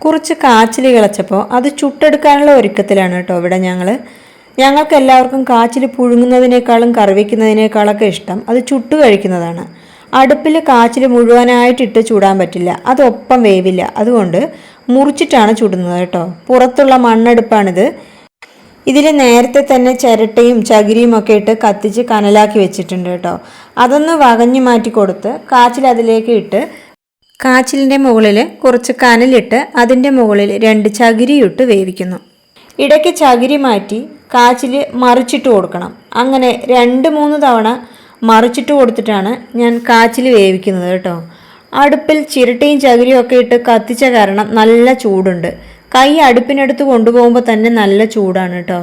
കുറച്ച് കാച്ചിൽ കിളച്ചപ്പോൾ അത് ചുട്ടെടുക്കാനുള്ള ഒരുക്കത്തിലാണ് കേട്ടോ ഇവിടെ ഞങ്ങൾ ഞങ്ങൾക്ക് എല്ലാവർക്കും കാച്ചിൽ പുഴുങ്ങുന്നതിനേക്കാളും കറിവയ്ക്കുന്നതിനേക്കാളൊക്കെ ഇഷ്ടം അത് ചുട്ട് കഴിക്കുന്നതാണ്. അടുപ്പിൽ കാച്ചിൽ മുഴുവനായിട്ടിട്ട് ചൂടാൻ പറ്റില്ല. അതൊപ്പം വേവില്ല. അതുകൊണ്ട് മുറിച്ചിട്ടാണ് ചുടുന്നത് കേട്ടോ. പുറത്തുള്ള മണ്ണെടുപ്പാണിത്. ഇതിൽ നേരത്തെ തന്നെ ചിരട്ടയും ചകിരിയും ഒക്കെ ഇട്ട് കത്തിച്ച് കനലാക്കി വെച്ചിട്ടുണ്ട് കേട്ടോ. അതൊന്ന് വകഞ്ഞു മാറ്റി കൊടുത്ത് കാച്ചിൽ അതിലേക്ക് ഇട്ട് കാച്ചിലിന്റെ മുകളിൽ കുറച്ച് കനലിട്ട് അതിന്റെ മുകളിൽ രണ്ട് ചകിരിയിട്ട് വേവിക്കുന്നു. ഇടയ്ക്ക് ചകിരി മാറ്റി കാച്ചിൽ മറിച്ചിട്ട് കൊടുക്കണം. അങ്ങനെ രണ്ട് മൂന്ന് തവണ മറിച്ചിട്ട് കൊടുത്തിട്ടാണ് ഞാൻ കാച്ചിൽ വേവിക്കുന്നത് കേട്ടോ. അടുപ്പിൽ ചിരട്ടയും ചകിരിയും ഒക്കെ ഇട്ട് കത്തിച്ച കാരണം നല്ല ചൂടുണ്ട്. കൈ അടുപ്പിനടുത്ത് കൊണ്ടുപോകുമ്പോൾ തന്നെ നല്ല ചൂടാണ് കേട്ടോ.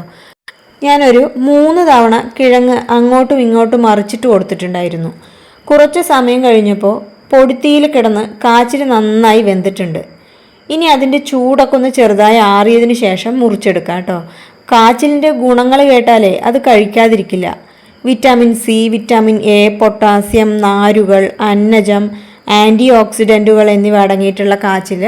ഞാനൊരു മൂന്ന് തവണ കിഴങ്ങ് അങ്ങോട്ടും ഇങ്ങോട്ടും മറിച്ചിട്ട് കൊടുത്തിട്ടുണ്ടായിരുന്നു. കുറച്ച് സമയം കഴിഞ്ഞപ്പോൾ പൊടിത്തിയിൽ കിടന്ന് കാച്ചിൽ നന്നായി വെന്തിട്ടുണ്ട്. ഇനി അതിന്റെ ചൂടൊക്കെ ഒന്ന് ചെറുതായി ആറിയതിന് ശേഷം മുറിച്ചെടുക്കാം കേട്ടോ. കാച്ചിലിന്റെ ഗുണങ്ങൾ കേട്ടാലേ അത് കഴിക്കാതിരിക്കില്ല. Vitamin C vitamin A potassium നാരുകൾ അന്നജം ആന്റി ഓക്സിഡന്റുകൾ എന്നിവ അടങ്ങിയിട്ടുള്ള കാച്ചിൽ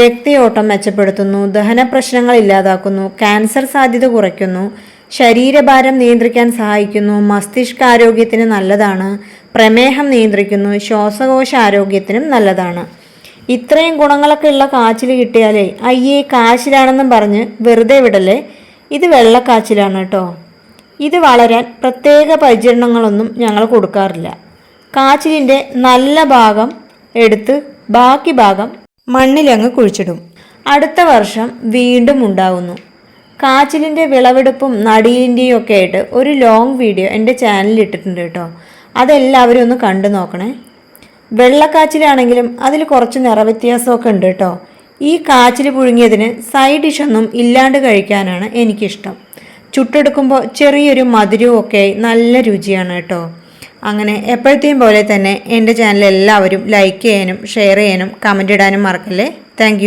രക്തയോട്ടം മെച്ചപ്പെടുത്തുന്നു ദഹന പ്രശ്നങ്ങൾ ഇല്ലാതാക്കുന്നു ക്യാൻസർ സാധ്യത കുറയ്ക്കുന്നു ശരീരഭാരം നിയന്ത്രിക്കാൻ സഹായിക്കുന്നു മസ്തിഷ്കാരോഗ്യത്തിന് നല്ലതാണ് പ്രമേഹം നിയന്ത്രിക്കുന്നു. ശ്വാസകോശ ആരോഗ്യത്തിനും നല്ലതാണ്. ഇത്രയും ഗുണങ്ങളൊക്കെ ഉള്ള കാച്ചിൽ കിട്ടിയാലേ അയ്യേ കാച്ചിലാണെന്നും പറഞ്ഞ് വെറുതെ വിടല്ലേ? ഇത് വെള്ളക്കാച്ചിലാണ് കേട്ടോ. ഇത് വളരാൻ പ്രത്യേക പരിചരണങ്ങളൊന്നും ഞങ്ങൾ കൊടുക്കാറില്ല. കാച്ചിലിന്റെ നല്ല ഭാഗം എടുത്ത് ബാക്കി ഭാഗം മണ്ണിലങ്ങ് കുഴിച്ചിടും. അടുത്ത വർഷം വീണ്ടും ഉണ്ടാവുന്നു. കാച്ചിലിന്റെ വിളവെടുപ്പും നടിയിന്റെയും ഒക്കെ ആയിട്ട് ഒരു ലോങ് വീഡിയോ എന്റെ ചാനലിൽ ഇട്ടിട്ടുണ്ട് കേട്ടോ. അതെല്ലാവരും ഒന്ന് കണ്ടു നോക്കണേ. വെള്ളക്കാച്ചിലാണെങ്കിലും അതിൽ കുറച്ച് നിറവ്യത്യാസമൊക്കെ ഉണ്ട് കേട്ടോ. ഈ കാച്ചിൽ പുഴുങ്ങിയതിന് സൈഡ് ഡിഷൊന്നും ഇല്ലാണ്ട് കഴിക്കാനാണ് എനിക്കിഷ്ടം. ചുട്ടെടുക്കുമ്പോൾ ചെറിയൊരു മധുരവും ഒക്കെ നല്ല രുചിയാണ് കേട്ടോ. അങ്ങനെ എപ്പോഴത്തെയും പോലെ തന്നെ എന്റെ ചാനൽ എല്ലാവരും ലൈക്ക് ചെയ്യാനും ഷെയർ ചെയ്യാനും കമന്റ് ഇടാനും മറക്കല്ലേ? താങ്ക്